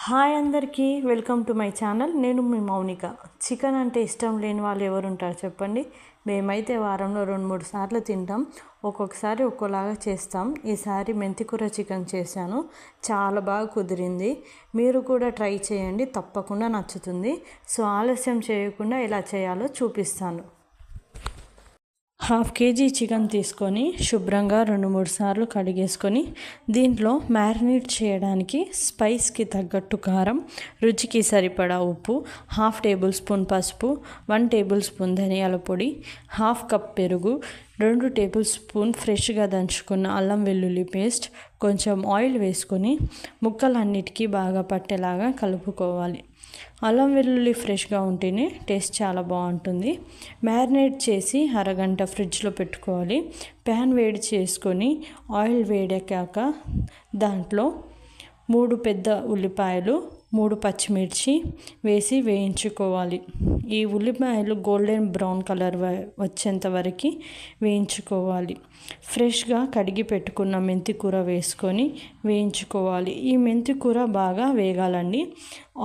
Hi అందరికీ welcome to my channel. నేను మీ Mounika. Chicken అంటే ఇష్టం లేని వాళ్ళు ఎవరు ఉంటారు చెప్పండి? మేమైతే వారంలో రెండు మూడు సార్లు తింటాం. ఒక్కొక్కసారి ఒక్కోలాగా చేస్తాం. ఈసారి మెంతికూర చికెన్ చేశాను. చాలా బాగా కుదిరింది. మీరు కూడా ట్రై చేయండి. తప్పకుండా నచ్చుతుంది. సో ఆలస్యం చేయకుండా ఎలా చేయాలో చూపిస్తాను. హాఫ్ కేజీ చికెన్ తీసుకొని శుభ్రంగా రెండు మూడు సార్లు కడిగేసుకొని దీంట్లో మ్యారినేట్ చేయడానికి స్పైస్కి తగ్గట్టు కారం రుచికి సరిపడా ఉప్పు హాఫ్ టేబుల్ స్పూన్ పసుపు వన్ టేబుల్ స్పూన్ ధనియాల పొడి హాఫ్ కప్ పెరుగు రెండు టేబుల్ స్పూన్ ఫ్రెష్గా దంచుకున్న అల్లం వెల్లుల్లి పేస్ట్ కొంచెం ఆయిల్ వేసుకొని ముక్కలన్నిటికీ బాగా పట్టేలాగా కలుపుకోవాలి. అల్లం వెల్లుల్లి ఫ్రెష్గా ఉంటేనే టేస్ట్ చాలా బాగుంటుంది. మ్యారినేట్ చేసి అరగంట ఫ్రిడ్జ్లో పెట్టుకోవాలి. ప్యాన్ వేడి చేసుకొని ఆయిల్ వేడెక్కాక దాంట్లో మూడు పెద్ద ఉల్లిపాయలు మూడు పచ్చిమిర్చి వేసి వేయించుకోవాలి. ఈ ఉల్లిపాయలు గోల్డెన్ బ్రౌన్ కలర్ వచ్చేంత వరకు వేయించుకోవాలి. ఫ్రెష్గా కడిగి పెట్టుకున్న మెంతి కూర వేసుకొని వేయించుకోవాలి. ఈ మెంతి కూర బాగా వేగాలండి.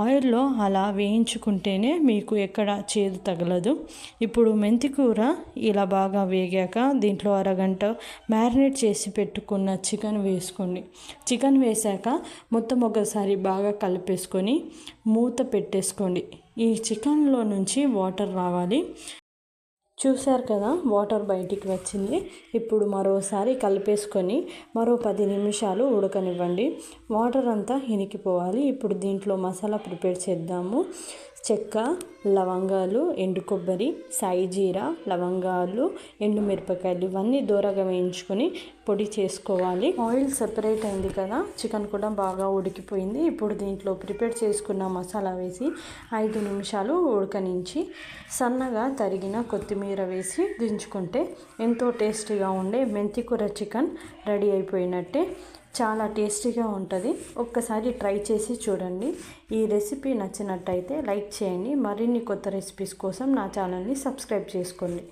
ఆయిల్లో అలా వేయించుకుంటేనే మీకు ఎక్కడ చేదు తగలదు. ఇప్పుడు మెంతి కూర ఇలా బాగా వేగాక దీంట్లో అరగంట మ్యారినేట్ చేసి పెట్టుకున్న చికెన్ వేసుకోండి. చికెన్ వేసాక మొత్తం ఒకసారి బాగా కలిపేసుకొని మూత పెట్టేసుకోండి. ఈ చికెన్లో నుంచి వాటర్ రావాలి. చూశారు కదా వాటర్ బయటికి వచ్చింది. ఇప్పుడు మరోసారి కలిపేసుకొని మరో పది నిమిషాలు ఉడకనివ్వండి. వాటర్ అంతా ఇనికిపోవాలి. ఇప్పుడు దీంట్లో మసాలా ప్రిపేర్ చేద్దాము. చెక్క లవంగాలు ఎండు కొబ్బరి సాయి జీరా లవంగాలు ఎండుమిరపకాయలు ఇవన్నీ దూరగా వేయించుకొని పొడి చేసుకోవాలి. ఆయిల్ సెపరేట్ అయింది కదా చికెన్ కూడా బాగా ఉడికిపోయింది. ఇప్పుడు దీంట్లో ప్రిపేర్ చేసుకున్న మసాలా వేసి ఐదు నిమిషాలు ఉడకనించి సన్నగా తరిగిన కొత్తిమీర వేసి దించుకుంటే ఎంతో టేస్టీగా ఉండే మెంతికూర చికెన్ రెడీ అయిపోయినట్టే. చాలా టేస్టీగా ఉంటుంది. ఒక్కసారి ట్రై చేసి చూడండి. ఈ రెసిపీ నచ్చినట్టయితే లైక్ చేయండి. మరిన్ని కొత్త రెసిపీస్ కోసం నా ఛానల్ని సబ్స్క్రైబ్ చేసుకోండి.